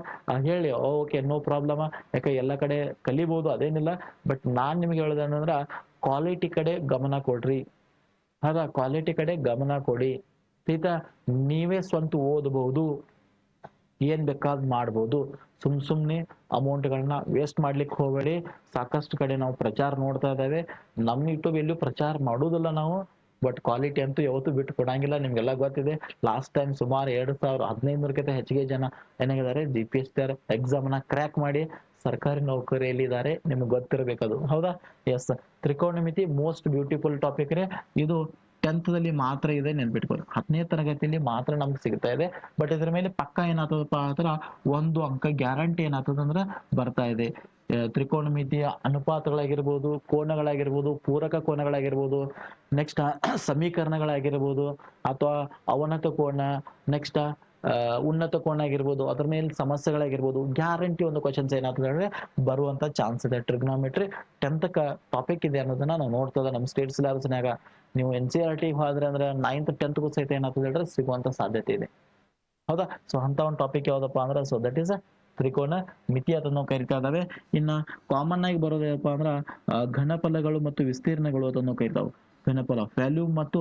ಹೇಳಿ ಓಕೆ ನೋ ಪ್ರಾಬ್ಲಮ್ ಯಾಕೆ ಎಲ್ಲ ಕಡೆ ಕಲಿಬಹುದು ಅದೇನಿಲ್ಲ. ಬಟ್ ನಾನ್ ನಿಮ್ಗೆ ಹೇಳೋದೇನಂದ್ರ ಕ್ವಾಲಿಟಿ ಕಡೆ ಗಮನ ಕೊಡ್ರಿ. ಹೌದಾ ಕ್ವಾಲಿಟಿ ಕಡೆ ಗಮನ ಕೊಡಿ. ಸೀತಾ ನೀವೇ ಸ್ವಂತ ಓದಬಹುದು ಏನ್ ಬೇಕಾದ್ ಮಾಡ್ಬೋದು. ಸುಮ್ ಸುಮ್ನೆ ಅಮೌಂಟ್ಗಳನ್ನ ವೇಸ್ಟ್ ಮಾಡ್ಲಿಕ್ಕೆ ಹೋಗಬೇಡಿ. ಸಾಕಷ್ಟು ಕಡೆ ನಾವು ಪ್ರಚಾರ ನೋಡ್ತಾ ಇದ್ದೇವೆ. ನಮ್ ಯೂಟ್ಯೂಬ್ ಎಲ್ಲೂ ಪ್ರಚಾರ ಮಾಡೋದಿಲ್ಲ ನಾವು. ಬಟ್ ಕ್ವಾಲಿಟಿ ಅಂತೂ ಯಾವತ್ತೂ ಬಿಟ್ಟು ಕೊಡಂಗಿಲ್ಲ. ನಿಮ್ಗೆಲ್ಲ ಗೊತ್ತಿದೆ. ಲಾಸ್ಟ್ ಟೈಮ್ ಸುಮಾರು ಎರಡು ಸಾವಿರ, ಹದಿನೈದುನೂರಕ್ಕಿಂತ ಹೆಚ್ಚಿಗೆ ಜನ ಏನಾಗಿದ್ದಾರೆ? ಜಿ ಪಿ ಎಸ್ ಆರ್ ಎಕ್ಸಾಮ್ನ ಕ್ರ್ಯಾಕ್ ಮಾಡಿ ಸರ್ಕಾರಿ ನೌಕರಿಯಲ್ಲಿ ಇದ್ದಾರೆ ನಿಮ್ಗೆ ಗೊತ್ತಿರಬೇಕದು. ಹೌದಾ? ಎಸ್ ತ್ರಿಕೋಣಮಿತಿ ಮೋಸ್ಟ್ ಬ್ಯೂಟಿಫುಲ್ ಟಾಪಿಕ್ ರೀ. ಇದು ಟೆಂತ್ ದಲ್ಲಿ ಮಾತ್ರ ಇದೆ ನೆನ್ಪಿಟ್ಕೊಳ್ಳಿ ಹತ್ತನೇ ತರಗತಿಯಲ್ಲಿ ಮಾತ್ರ ನಮ್ಗೆ ಸಿಗ್ತಾ ಇದೆ. ಬಟ್ ಇದ್ರ ಮೇಲೆ ಪಕ್ಕ ಏನಾಗ್ತದಪ್ಪ ಅಂದ್ರೆ ಒಂದು ಅಂಕ ಗ್ಯಾರಂಟಿ ಏನಾಗ್ತದಂದ್ರೆ ಬರ್ತಾ ಇದೆ. ತ್ರಿಕೋಣ ಮಿತಿಯ ಅನುಪಾತಗಳಾಗಿರ್ಬೋದು, ಕೋನಗಳಾಗಿರ್ಬೋದು, ಪೂರಕ ಕೋನಗಳಾಗಿರ್ಬೋದು ನೆಕ್ಸ್ಟ್ ಸಮೀಕರಣಗಳಾಗಿರ್ಬೋದು, ಅಥವಾ ಅವನತ ಕೋನ ನೆಕ್ಸ್ಟ್ ಉನ್ನತ ಕೋನ ಆಗಿರ್ಬೋದು ಅದ್ರ ಮೇಲೆ ಸಮಸ್ಯೆಗಳಾಗಿರ್ಬೋದು ಗ್ಯಾರಂಟಿ ಒಂದು ಕ್ವಶನ್ಸ್ ಏನಾಗ್ತದೆ ಅಂದ್ರೆ ಬರುವಂತ ಚಾನ್ಸ್ ಇದೆ. ಟ್ರಿಗ್ನೋಮೆಟ್ರಿ ಟೆಂತ್ ಟಾಪಿಕ್ ಇದೆ ಅನ್ನೋದನ್ನ ನಾವು ನೋಡ್ತದ ನಮ್ಮ ಸ್ಟೇಟ್ ಸಿಲೆಬಸ್ನಾಗ ನೀವು ಎನ್ ಸಿ ಆರ್ ಟಿ ಹೋದ್ರೆ ಅಂದ್ರೆ ನೈನ್ತ್ ಟೆಂತ್ಗೂ ಸಹಿತ ಏನಾಗ್ತದೆ ಹೇಳಿದ್ರೆ ಸಿಗುವಂತ ಸಾಧ್ಯತೆ ಇದೆ. ಹೌದಾ? ಸೊ ಅಂತ ಒಂದು ಟಾಪಿಕ್ ಯಾವ್ದಪ್ಪ ಅಂದ್ರೆ ಸೊ ದಟ್ ಈಸ್ ತ್ರಿಕೋನ ಮಿತಿ ಅಂತ ನಾವು ಕರಿತಾ ಇದಾವೆ ಇನ್ನ ಕಾಮನ್ ಆಗಿ ಬರೋದೇನಪ್ಪ ಅಂದ್ರ ಘನಫಲಗಳು ಮತ್ತು ವಿಸ್ತೀರ್ಣಗಳು ಅದನ್ನು ಕರಿತಾವೆ. ಘನಫಲ ವ್ಯಾಲ್ಯೂ ಮತ್ತು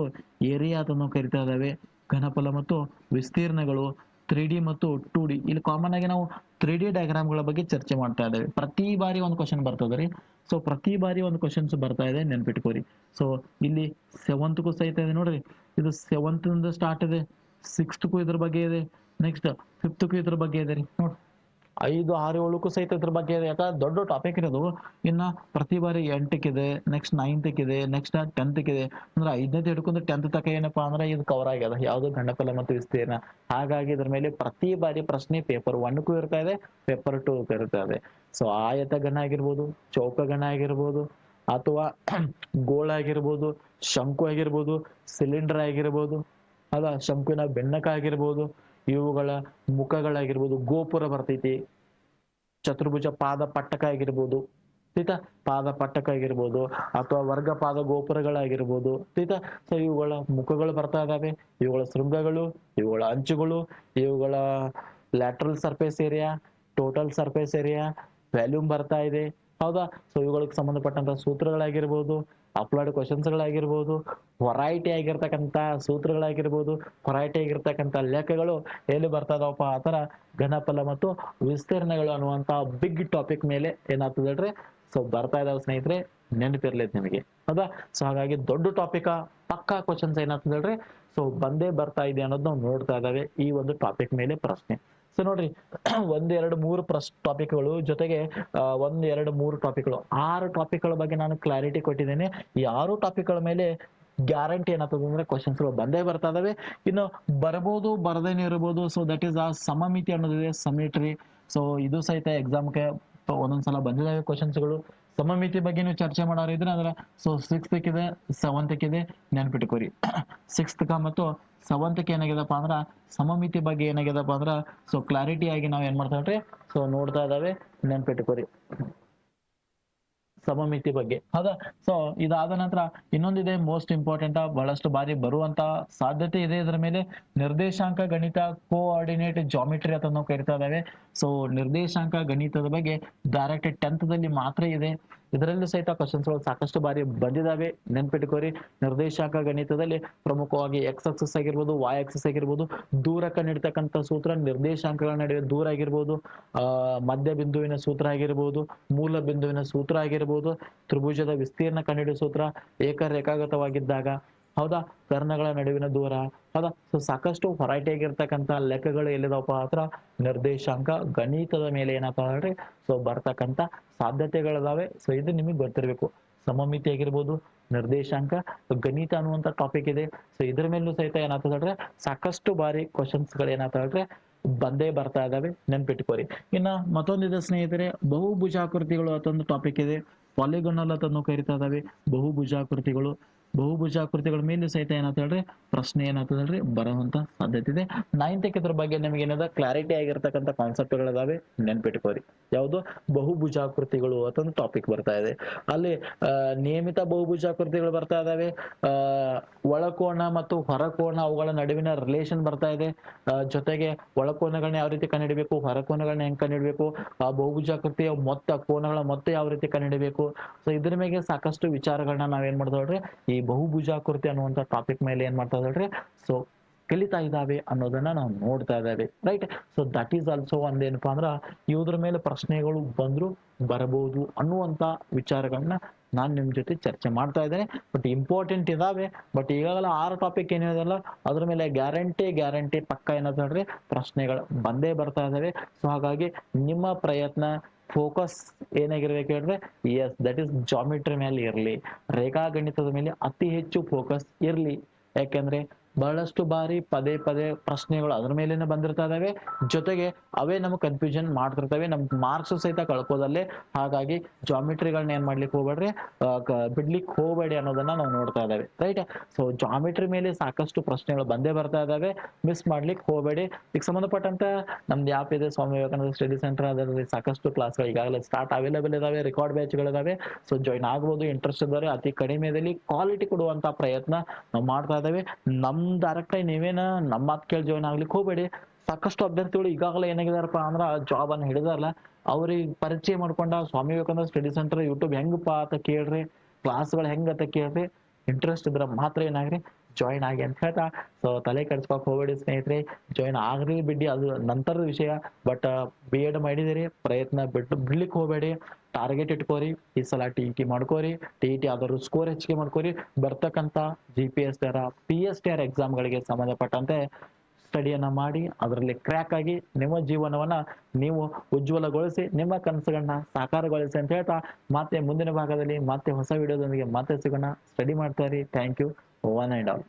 ಏರಿಯಾ ಅದನ್ನು ಕರಿತಾ ಇದಾವೆ ಘನಫಲ ಮತ್ತು ವಿಸ್ತೀರ್ಣಗಳು ತ್ರೀ ಡಿ ಮತ್ತು ಟೂ ಡಿ ಇಲ್ಲಿ ಕಾಮನ್ ಆಗಿ ನಾವು ತ್ರೀ ಡಿ ಡಯಾಗ್ರಾಮ್ಗಳ ಬಗ್ಗೆ ಚರ್ಚೆ ಮಾಡ್ತಾ ಇದ್ದೇವೆ. ಪ್ರತಿ ಬಾರಿ ಒಂದು ಕ್ವಶನ್ ಬರ್ತದೆ ರೀ. ಸೊ ಪ್ರತಿ ಬಾರಿ ಒಂದು ಕ್ವಶನ್ಸ್ ಬರ್ತಾ ಇದೆ ನೆನ್ಪಿಟ್ಕೋರಿ ಸೊ ಇಲ್ಲಿ ಸೆವೆಂತ್ಗೂ ಸಹಿತ ಇದೆ ನೋಡ್ರಿ. ಇದು ಸೆವೆಂತ್ ಸ್ಟಾರ್ಟ್ ಇದೆ. ಸಿಕ್ಸ್ತ್ಗೂ ಇದ್ರ ಬಗ್ಗೆ ಇದೆ. ನೆಕ್ಸ್ಟ್ ಫಿಫ್ತ್ಗೂ ಇದ್ರ ಬಗ್ಗೆ ಇದೆ ರೀ. ನೋಡ್ರಿ ಐದು ಆರು ಏಳಕ್ಕೂ ಸಹಿತ ಇದ್ರ ಬಗ್ಗೆ ಯಾಕಂದ್ರೆ ದೊಡ್ಡ ಟಾಪಿಕ್ ಇರೋದು. ಇನ್ನ ಪ್ರತಿ ಬಾರಿ ಎಂಟಕ್ಕಿದೆ ನೆಕ್ಸ್ಟ್ ನೈನ್ತ್ಕ್ಕಿದೆ ನೆಕ್ಸ್ಟ್ ಟೆಂತ್ಕ್ಕಿದೆ ಅಂದ್ರೆ ಐದನೇ ಹಿಡ್ಕೊಂಡು ಟೆಂತ್ ತಕ ಏನಪ್ಪಾ ಅಂದ್ರೆ ಇದು ಕವರ್ ಆಗ್ಯದ. ಯಾವ್ದು ಗಂಡಫಲ ಮತ್ತು ವಿಸ್ತೀರ್ಣ. ಹಾಗಾಗಿ ಇದ್ರ ಮೇಲೆ ಪ್ರತಿ ಬಾರಿ ಪ್ರಶ್ನೆ ಪೇಪರ್ ಒನ್ಗೂ ಇರ್ತಾ ಇದೆ ಪೇಪರ್ ಟೂ ಇರ್ತಾ ಇದೆ. ಸೊ ಆಯತ ಗಣ ಆಗಿರ್ಬೋದು, ಚೌಕ ಗಣ ಆಗಿರ್ಬೋದು, ಅಥವಾ ಗೋಳ ಆಗಿರ್ಬೋದು, ಶಂಕು ಆಗಿರ್ಬೋದು ಸಿಲಿಂಡರ್ ಆಗಿರ್ಬೋದು ಅದ ಶಂಕುವಿನ ಬೆನ್ನಕ ಆಗಿರ್ಬೋದು ಇವುಗಳ ಮುಖಗಳಾಗಿರ್ಬೋದು, ಗೋಪುರ ಬರ್ತೈತಿ, ಚತುರ್ಭುಜ ಪಾದ ಪಟ್ಟಕ ಆಗಿರ್ಬೋದು ಆಯ್ತಾ ಪಾದ ಪಟ್ಟಕ ಆಗಿರ್ಬೋದು, ಅಥವಾ ವರ್ಗ ಪಾದ ಗೋಪುರಗಳಾಗಿರ್ಬೋದು ಆಯ್ತಾ ಸೊ ಇವುಗಳ ಮುಖಗಳು ಬರ್ತಾ ಇದಾವೆ. ಇವುಗಳ ಶೃಂಗಗಳು, ಇವುಗಳ ಅಂಚುಗಳು, ಇವುಗಳ lateral surface area total surface area volume ಬರ್ತಾ ಇದೆ. ಹೌದಾ? ಸೊ ಇವುಗಳಿಗೆ ಸಂಬಂಧಪಟ್ಟಂತ ಸೂತ್ರಗಳಾಗಿರ್ಬೋದು ಅಪ್ಲೋಡ್ ಕ್ವಶನ್ಸ್ಗಳಾಗಿರ್ಬೋದು ಹೊರೈಟಿ ಆಗಿರ್ತಕ್ಕಂಥ ಸೂತ್ರಗಳಾಗಿರ್ಬೋದು ಹೊರೈಟಿ ಆಗಿರ್ತಕ್ಕಂಥ ಲೆಕ್ಕಗಳು ಎಲ್ಲಿ ಬರ್ತಾ ಇದಾವಪ್ಪ ಆ ಥರ ಘನಫಲ ಮತ್ತು ವಿಸ್ತೀರ್ಣಗಳು ಅನ್ನುವಂಥ ಬಿಗ್ ಟಾಪಿಕ್ ಮೇಲೆ ಏನಾಗ್ತದೆ ಹೇಳ್ರಿ? ಸೊ ಬರ್ತಾ ಇದಾವೆ ಸ್ನೇಹಿತರೆ ನೆನಪಿರ್ಲೈತೆ ನಿಮಗೆ. ಹೌದಾ? ಸೊ ಹಾಗಾಗಿ ದೊಡ್ಡ ಟಾಪಿಕ ಪಕ್ಕಾ ಕ್ವಶನ್ಸ್ ಏನಾಗ್ತದೆ ಹೇಳ್ರಿ? ಸೊ ಬಂದೇ ಬರ್ತಾ ಇದೆ ಅನ್ನೋದು ನಾವು ನೋಡ್ತಾ ಇದ್ದಾವೆ ಈ ಒಂದು ಟಾಪಿಕ್ ಮೇಲೆ ಪ್ರಶ್ನೆ. ಸೊ ನೋಡ್ರಿ, ಒಂದ್, ಎರಡು, ಮೂರು ಟಾಪಿಕ್ ಟಾಪಿಕ್ಗಳು ಜೊತೆಗೆ ಒಂದ್, ಎರಡು, ಮೂರು ಟಾಪಿಕ್ಗಳು ಆರು ಟಾಪಿಕ್ಗಳ ಬಗ್ಗೆ ನಾನು ಕ್ಲಾರಿಟಿ ಕೊಟ್ಟಿದ್ದೇನೆ. ಈ ಆರು ಟಾಪಿಕ್ಗಳ ಮೇಲೆ ಗ್ಯಾರಂಟಿ ಏನಾಗ್ತದೆ ಅಂದ್ರೆ ಕ್ವಶನ್ಸ್ಗಳು ಬಂದೇ ಬರ್ತಾ ಇದಾವೆ. ಇನ್ನು ಬರ್ಬೋದು ಬರದೇನೆ ಇರಬಹುದು ಸೊ ದಟ್ ಈಸ್ ಆ ಸಮಮಿತಿ ಅನ್ನೋದಿದೆ ಸಮಿಟ್ರಿ ಸೊ ಇದು ಸಹಿತ ಎಕ್ಸಾಮ್ಗೆ ಒಂದೊಂದ್ಸಲ ಬಂದಿದ್ದಾವೆ ಕ್ವಶನ್ಸ್ಗಳು ಸಮಮಿತಿ ಬಗ್ಗೆ ನೀವು ಚರ್ಚೆ ಮಾಡೋರು ಇದ್ರೆ ಅಂದ್ರೆ ಸೊ ಸಿಕ್ಸ್ತ್ ಇದೆ ಸೆವೆಂತ್ ಇದೆ ನೆನ್ಪಿಟ್ಕೋರಿ. ಸಿಕ್ಸ್ತ್ ಮತ್ತು ಸೆವೆಂತ್ ಏನಾಗಿದೆಪ್ಪ ಅಂದ್ರೆ, ಸಮಮಿತಿ ಬಗ್ಗೆ ಏನಾಗಿದೆಪ್ಪ ಅಂದ್ರೆ ಸೊ ಕ್ಲಾರಿಟಿ ಆಗಿ ನಾವು ಏನ್ ಮಾಡ್ತಾವ್ರಿ ಸೊ ನೋಡ್ತಾ ಇದಾವೆ ನೆನ್ಪಿಟ್ಕೋರಿ ಸಮಮಿತಿ ಬಗ್ಗೆ, ಹೌದಾ? ಸೊ ಇದಾದ ನಂತರ ಇನ್ನೊಂದಿದೆ ಮೋಸ್ಟ್ ಇಂಪಾರ್ಟೆಂಟ್ ಬಹಳಷ್ಟು ಬಾರಿ ಬರುವಂತ ಸಾಧ್ಯತೆ ಇದೆ ಇದರ ಮೇಲೆ. ನಿರ್ದೇಶಾಂಕ ಗಣಿತ ಕೋಆರ್ಡಿನೇಟ್ ಜಾಮಿಟ್ರಿ ಅಂತ ನಾವು ಕರಿತಾ ಇದಾವೆ. ಸೊ ನಿರ್ದೇಶಾಂಕ ಗಣಿತದ ಬಗ್ಗೆ ಡೈರೆಕ್ಟ್ ಟೆಂತ್ ದಲ್ಲಿ ಮಾತ್ರ ಇದೆ. ಇದರಲ್ಲೂ ಸಹಿತ ಕ್ವಶನ್ಸ್ಗಳು ಸಾಕಷ್ಟು ಬಾರಿ ಬಂದಿದ್ದಾವೆ ನೆನ್ಪಿಟ್ಕೋರಿ ನಿರ್ದೇಶಾಂಕ ಗಣಿತದಲ್ಲಿ ಪ್ರಮುಖವಾಗಿ ಎಕ್ಸ್ ಎಕ್ಸಸ್ ಆಗಿರ್ಬೋದು ವಾಯ್ ಎಕ್ಸಸ್ ಆಗಿರ್ಬೋದು ದೂರಕ್ಕೆ ನೀಡ್ತಕ್ಕಂಥ ಸೂತ್ರ, ನಿರ್ದೇಶಾಂಕಗಳ ನಡುವೆ ದೂರ ಆಗಿರ್ಬೋದು ಮಧ್ಯ ಬಿಂದುವಿನ ಸೂತ್ರ ಆಗಿರ್ಬೋದು, ಮೂಲ ಬಿಂದುವಿನ ಸೂತ್ರ ಆಗಿರ್ಬೋದು, ತ್ರಿಭುಜದ ವಿಸ್ತೀರ್ಣ ಕಂಡುಹಿಡಿಯುವ ಸೂತ್ರ ಏಕರೇಖಾಗತವಾಗಿದ್ದಾಗ ಹೌದಾ? ಕರ್ಣಗಳ ನಡುವಿನ ದೂರ. ಹೌದಾ? ಸೊ ಸಾಕಷ್ಟು ಹೊರೈಟಿ ಆಗಿರ್ತಕ್ಕಂಥ ಲೆಕ್ಕಗಳು ಎಲ್ಲಿದಾವಪ್ಪ? ಹತ್ರ ನಿರ್ದೇಶಾಂಕ ಗಣಿತದ ಮೇಲೆ ಏನಪ್ಪ ಹೇಳ್ರಿ? ಸೊ ಬರ್ತಕ್ಕಂಥ ಸಾಧ್ಯತೆಗಳಿದಾವೆ. ಸೊ ಇದು ನಿಮಗೆ ಗೊತ್ತಿರಬೇಕು. ಸಮಮಿತಿ ಆಗಿರ್ಬೋದು, ನಿರ್ದೇಶಾಂಕ, ಗಣಿತ ಅನ್ನುವಂತ ಟಾಪಿಕ್ ಇದೆ. ಸೊ ಇದ್ರ ಮೇಲೂ ಸಹಿತ ಏನಾಗ್ತದೆ ಹೇಳ್ರೆ? ಸಾಕಷ್ಟು ಬಾರಿ ಕ್ವಶನ್ಸ್ಗಳು ಏನಾಗ್ತದೆ ಹೇಳ್ರೆ? ಬಂದೇ ಬರ್ತಾ ಇದಾವೆ. ನೆನ್ಪಿಟ್ಕೋರಿ. ಇನ್ನ ಮತ್ತೊಂದಿದೆ ಸ್ನೇಹಿತರೆ, ಬಹುಭುಜಾಕೃತಿಗಳು ಅಂತೊಂದು ಟಾಪಿಕ್ ಇದೆ. ಪಾಲಿಗೊನಲ್ ಅಂತಂದು ಕರಿತಾ ಇದಾವೆ. ಬಹುಭುಜಾಕೃತಿಗಳು. ಬಹುಭುಜಾಕೃತಿಗಳ ಮೇಲೆ ಸಹಿತ ಏನಾಗ್ತದೆ ಹೇಳ್ರಿ? ಪ್ರಶ್ನೆ ಏನಾಗ್ತದೆ ಹೇಳ್ರಿ? ಬರುವಂತ ಸಾಧ್ಯತೆ ಇದೆ. ನೈನ್ತ್ ಇದ್ರ ಬಗ್ಗೆ ನಿಮಗೆ ಏನದ? ಕ್ಲಾರಿಟಿ ಆಗಿರ್ತಕ್ಕಂಥ ಕಾನ್ಸೆಪ್ಟ್ಗಳಿದಾವೆ ನೆನ್ಪಿಟ್ಕೋರಿ ಯಾವುದು? ಬಹುಭುಜಾಕೃತಿಗಳು ಅಂತಂದು ಟಾಪಿಕ್ ಬರ್ತಾ ಇದೆ. ಅಲ್ಲಿ ನಿಯಮಿತ ಬಹುಭುಜಾಕೃತಿಗಳು ಬರ್ತಾ ಇದಾವೆ. ಒಳಕೋಣ ಮತ್ತು ಹೊರಕೋಣ ಅವುಗಳ ನಡುವಿನ ರಿಲೇಷನ್ ಬರ್ತಾ ಇದೆ. ಜೊತೆಗೆ ಒಳಕೋನಗಳನ್ನ ಯಾವ ರೀತಿ ಕಂಡುಹಿಡಬೇಕು? ಹೊರಕೋನಗಳನ್ನ ಹೆಂಗ್ ಕಂಡುಹಿಡಬೇಕು? ಆ ಬಹುಭುಜಾಕೃತಿಯ ಮೊತ್ತ, ಕೋನಗಳ ಮೊತ್ತ ಯಾವ ರೀತಿ ಕಂಡುಹಿಡಬೇಕು? ಸೊ ಇದ್ರ ಮೇಲೆ ಸಾಕಷ್ಟು ವಿಚಾರಗಳನ್ನ ನಾವೇನ್ ಮಾಡ್ತಾ ನೋಡ್ರಿ ಈ ಬಹುಭುಜಾಕೃತಿ ಅನ್ನುವಂಥ ಟಾಪಿಕ್ ಮೇಲೆ ಏನ್ ಮಾಡ್ತಾ ಇದ್ದಾರೆ ಸೊ ಕಲಿತಾ ಇದ್ದಾವೆ ಅನ್ನೋದನ್ನ ನಾವು ನೋಡ್ತಾ ಇದ್ದಾವೆ right so that is also ಒಂದೇನಪ್ಪಾ ಅಂದ್ರ ಇವ್ರ ಮೇಲೆ ಪ್ರಶ್ನೆಗಳು ಬಂದ್ರು ಬರಬಹುದು ಅನ್ನುವಂತ ವಿಚಾರಗಳನ್ನ ನಾನು ನಿಮ್ ಜೊತೆ ಚರ್ಚೆ ಮಾಡ್ತಾ ಇದ್ದೇನೆ. ಬಟ್ ಇಂಪಾರ್ಟೆಂಟ್ ಇದಾವೆ ಬಟ್ ಈಗಾಗಲೇ ಆರು ಟಾಪಿಕ್ ಏನಿದೆಯಲ್ಲ ಅದ್ರ ಮೇಲೆ ಗ್ಯಾರಂಟಿ ಗ್ಯಾರಂಟಿ ಪಕ್ಕ ಏನಂತ ಹೇಳ್ರಿ ಪ್ರಶ್ನೆಗಳು ಬಂದೇ ಬರ್ತಾ ಇದ್ದಾವೆ. ಸೊ ಹಾಗಾಗಿ ನಿಮ್ಮ ಪ್ರಯತ್ನ ಫೋಕಸ್ ಏನಾಗಿರ್ಬೇಕು ಹೇಳಿದ್ರೆ ಎಸ್ ದಟ್ ಇಸ್ ಜಾಮಿಟ್ರಿ ಮೇಲೆ ಇರಲಿ. ರೇಖಾಗಣಿತದ ಮೇಲೆ ಅತಿ ಹೆಚ್ಚು ಫೋಕಸ್ ಇರಲಿ. ಯಾಕೆಂದ್ರೆ ಬಹಳಷ್ಟು ಬಾರಿ ಪದೇ ಪದೇ ಪ್ರಶ್ನೆಗಳು ಅದ್ರ ಮೇಲೇನೆ ಬಂದಿರ್ತಾ ಇದಾವೆ ಜೊತೆಗೆ ಅವೇ ನಮ್ಗೆ ಕನ್ಫ್ಯೂಷನ್ ಮಾಡ್ತಿರ್ತವೆ. ನಮ್ ಮಾರ್ಕ್ಸ್ ಸಹಿತ ಕಳ್ಕೋದಲ್ಲೇ. ಹಾಗಾಗಿ ಜಾಮಿಟ್ರಿಗಳನ್ನ ಏನ್ ಮಾಡ್ಲಿಕ್ಕೆ ಹೋಗ್ಬೇಡ್ರಿ? ಬಿಡ್ಲಿಕ್ಕೆ ಹೋಗ್ಬೇಡಿ ಅನ್ನೋದನ್ನ ನಾವು ನೋಡ್ತಾ ಇದ್ದೇವೆ ರೈಟ್ ಸೊ ಜಾಮಿಟ್ರಿ ಮೇಲೆ ಸಾಕಷ್ಟು ಪ್ರಶ್ನೆಗಳು ಬಂದೇ ಬರ್ತಾ ಇದಾವೆ ಮಿಸ್ ಮಾಡ್ಲಿಕ್ಕೆ ಹೋಗ್ಬೇಡಿ. ಈಗ ಸಂಬಂಧಪಟ್ಟಂತ ನಮ್ದು ಆ್ಯಪ್ ಇದೆ. Swami Vivekananda study centre. ಅದರಲ್ಲಿ ಸಾಕಷ್ಟು ಕ್ಲಾಸ್ಗಳು ಈಗಾಗಲೇ ಸ್ಟಾರ್ಟ್ ಅವೈಲೇಬಲ್ ಇದಾವೆ. ರೆಕಾರ್ಡ್ ಬ್ಯಾಚ್ಗಳಿದಾವೆ ಸೊ ಜಾಯ್ನ್ ಆಗ್ಬೋದು. ಇಂಟ್ರೆಸ್ಟ್ ಇದ್ದಾರೆ ಅತಿ ಕಡಿಮೆದಲ್ಲಿ ಕ್ವಾಲಿಟಿ ಕೊಡುವಂತ ಪ್ರಯತ್ನ ನಾವು ಮಾಡ್ತಾ ಇದ್ದಾವೆ ನಮ್ ಡೈರೆಕ್ಟ್ ಆಗಿ ನೀವೇನ ನಮ್ಮ ಮಾತು ಕೇಳಿ ಜಾಯ್ನ್ ಆಗ್ಲಿಕ್ಕೆ ಹೋಗ್ಬೇಡಿ. ಸಾಕಷ್ಟು ಅಭ್ಯರ್ಥಿಗಳು ಈಗಾಗಲೇ ಏನಾಗಿದಾರಪ್ಪ ಅಂದ್ರ ಜಾಬ್ ಅನ್ನ ಹಿಡಿದಾರಲ್ಲ, ಅವ್ರಿಗೆ ಪರಿಚಯ ಮಾಡ್ಕೊಂಡ Swami Vivekananda study centre, YouTube ಹೆಂಗಪ್ಪ ಅಂತ ಕೇಳ್ರಿ ಕ್ಲಾಸ್ಗಳು ಹೆಂಗ ಅಂತ ಕೇಳ್ರಿ. ಇಂಟ್ರೆಸ್ಟ್ ಇದ್ರೆ ಮಾತ್ರ ಏನಾಗ್ರಿ? ಜಾಯಿನ್ ಆಗಿ ಅಂತ ಹೇಳ್ತಾ ಸೊ ತಲೆ ಕೆಡ್ಸ್ಕೊಕ್ ಹೋಗ್ಬೇಡಿ ಸ್ನೇಹಿತರೆ ಜಾಯಿನ್ ಆಗ್ರಿ ಬಿಡಿ ಅದು ನಂತರದ ವಿಷಯ ಬಟ್ ಬಿ ಎಡ್ ಮಾಡಿದಿರಿ ಪ್ರಯತ್ನ ಬಿಟ್ಟು ಬಿಡ್ಲಿಕ್ಕೆ ಹೋಗ್ಬೇಡಿ ಟಾರ್ಗೆಟ್ ಇಟ್ಕೋರಿ, ಈ ಸಲ ಟಿ ಟಿ ಮಾಡ್ಕೋರಿ ಟಿ ಟಿ ಆದರೂ ಸ್ಕೋರ್ ಹೆಚ್ಚಿಗೆ ಮಾಡ್ಕೋರಿ, ಬರ್ತಕ್ಕಂಥ G P S T R P S T R ಎಕ್ಸಾಮ್ಗಳಿಗೆ ಸಂಬಂಧಪಟ್ಟಂತೆ ಸ್ಟಡಿಯನ್ನ ಮಾಡಿ ಅದರಲ್ಲಿ ಕ್ರ್ಯಾಕ್ ಆಗಿ ನಿಮ್ಮ ಜೀವನವನ್ನ ನೀವು ಉಜ್ವಲಗೊಳಿಸಿ, ನಿಮ್ಮ ಕನಸುಗಳನ್ನ ಸಾಕಾರಗೊಳಿಸಿ ಅಂತ ಹೇಳ್ತಾ ಮತ್ತೆ ಮುಂದಿನ ಭಾಗದಲ್ಲಿ ಮತ್ತೆ ಹೊಸ ವಿಡಿಯೋದೊಂದಿಗೆ ಮತ್ತೆ ಸಿಗೋಣ. ಸ್ಟಡಿ ಮಾಡ್ತಾ ಇರಿ. Thank you one and all